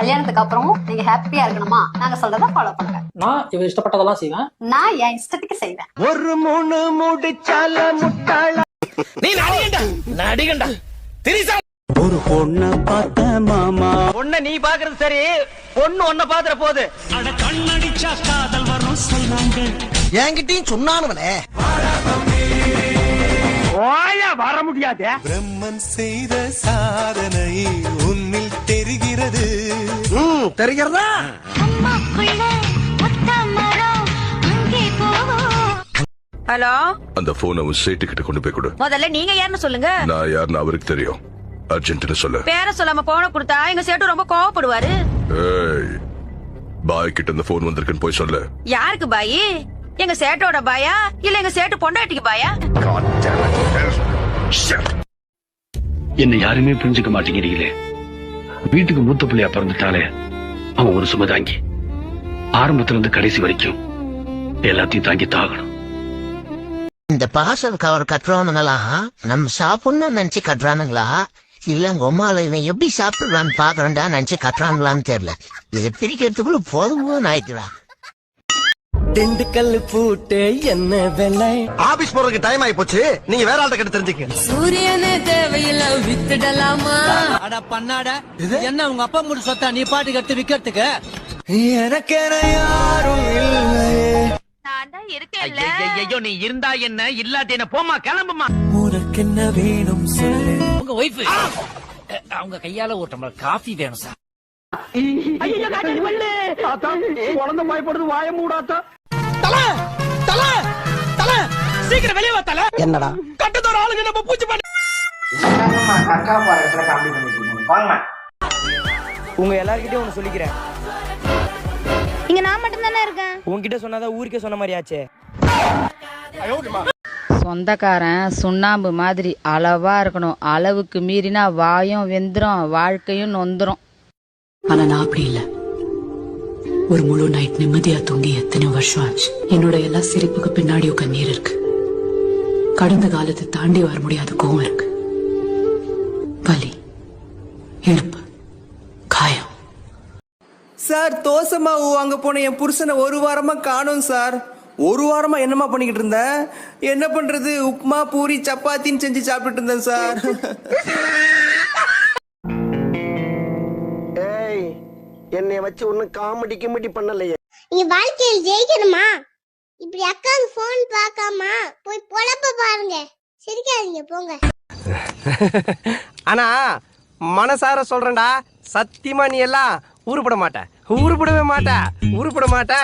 கல்யாணத்துக்கு அப்புறமும் நீங்க ஹாப்பியா இருக்கணுமா? நாங்க சொல்றத ஃபாலோ பண்ணுங்க நான் இவ இஷ்டப்பட்டதெல்லாம் செய்வேன். நான் என் இஷ்டத்துக்கு செய்வேன். ஒரு மூணு முடிச்சால முட்டாள? நீ நடிகண்டா? நடிகண்டா? திரிசா ஒரு பொண்ண பார்த்த மாமா. பொண்ண நீ பாக்குறது சரி பொண்ணு ஒன்ன பாத்துற போகுது என்கிட்டயும் சொன்னானுவலே ஓயா வர முடியாது. பிரம்மன் செய்த சாதனை உன்னில் தெரிகிறதா? ஹலோ? அந்த போன் அவன் சேட்டு கிட்ட கொண்டு போய் கொடு. முதல்ல நீங்க யாருன்னு சொல்லுங்க. நான் யாருன்னு அவருக்கு தெரியும். அர்ஜென்ட்னு சொல்லு. பேர சொல்லாம போன கொடுத்தா எங்க சேட்டு ரொம்ப கோவப்படுவாரு. ஏய் பாய் கிட்ட இந்த போன் வந்திருக்குன்னு போய் சொல்லு. யாருக்கு பாயி? எங்க சேட்டோட பாயா? இல்ல எங்க சேட்டு பொண்டாட்டிக்கு பாயா? என்ன யாருமே புரிஞ்சுக்க மாட்டேங்கிறீங்களே. வீட்டுக்கு மூத்த பிள்ளையா பிறந்துட்டாலே அவன் ஒரு சுமை தாங்கி ஆரம்பத்துல இருந்து கடைசி வரைக்கும் எல்லாத்தையும் தாங்கி தாகணும் இந்த பாசல் கவர் கட்டுறவனுங்களா நம்ம சாப்பிடணும்னு நினைச்சு கட்டுறானுங்களா? இல்ல உமால இவன் எப்படி சாப்பிடுறான்னு பாக்குறேன்டா நினைச்சு கட்டுறாங்களான்னு தெரியல. இதை பிரிக்கிறதுக்குள்ள போதும் ஆயிடுறான் திண்டுக்கல் பூட்டு என்ன வெள்ளை ஆபீஸ் போறதுக்கு டைம் ஆயி போச்சு நீங்க வேற ஆள்கிட்ட கிட்ட தெரிஞ்சுக்க சூரியனே தேவையில்ல வித்துடலாமா? அட பண்ணாட என்ன உங்க அப்பா முடி சொத்தா? நீ பாட்டுக்கு எடுத்து விக்கிறதுக்கு? எனக்கென யாரும் இல்லையே நான் தான் இருக்கேன்ல. ஐயோ நீ இருந்தா என்ன? இல்லாட்டி என்ன போமா கிளம்புமா உனக்கு என்ன வேணும் சொல்லு உங்க ஒய்ஃப் அவங்க கையால ஒரு டம்ளர் காஃபி வேணும் சார் குழந்தை பயப்படுது வாய மூடாத்தா. சீக்கிரம் வெளியே வா தல. என்னடா? கட்டத்தோட ஆளுங்க நம்ம பூச்சி பண்ணி உங்க எல்லார்கிட்டயும் ஒண்ணு சொல்லிக்கிறேன். இங்க நான் மட்டும் தானே இருக்கேன். உன்கிட்ட சொன்னாதான் ஊருக்கே சொன்ன மாதிரி ஆச்சே. சொந்தக்காரன் சுண்ணாம்பு மாதிரி அளவா இருக்கணும். அளவுக்கு மீறினா வாயும் வெந்துரும் வாழ்க்கையும் நொந்துரும். ஆனா நான் அப்படி இல்ல. ஒரு முழு நைட் நிம்மதியா தூங்கி எத்தனை வருஷம் ஆச்சு? என்னோட எல்லா சிரிப்புக்கு பின்னாடியும் கண்ணீர் இருக்கு. கடந்த காலத்தை தாண்டி வர முடியாத கோவம் இருக்கு. வலி இழப்பு காயம். சார் தோசை மாவு வாங்க போன என் புருஷனை ஒரு வாரமா காணோம் சார். ஒரு வாரமா என்னமா பண்ணிக்கிட்டு இருந்தேன் என்ன பண்றது? உப்புமா பூரி சப்பாத்தின்னு செஞ்சு சாப்பிட்டுட்டு இருந்தேன் சார். ஏய் என்னை வச்சு ஒன்னும் காமெடி கிமெடி பண்ணலையே. நீங்க வாழ்க்கையில் ஜெயிக்கணுமா? இப்படி அக்காவுக்கு போன் பார்க்காம போய் பொழப்ப சிரிக்காதீங்க போங்க. ஆனா மனசார சொல்றேன்டா சத்தியமா நீ எல்லாம் உருப்பட மாட்ட. உருப்படவே மாட்ட. உருப்பட மாட்ட.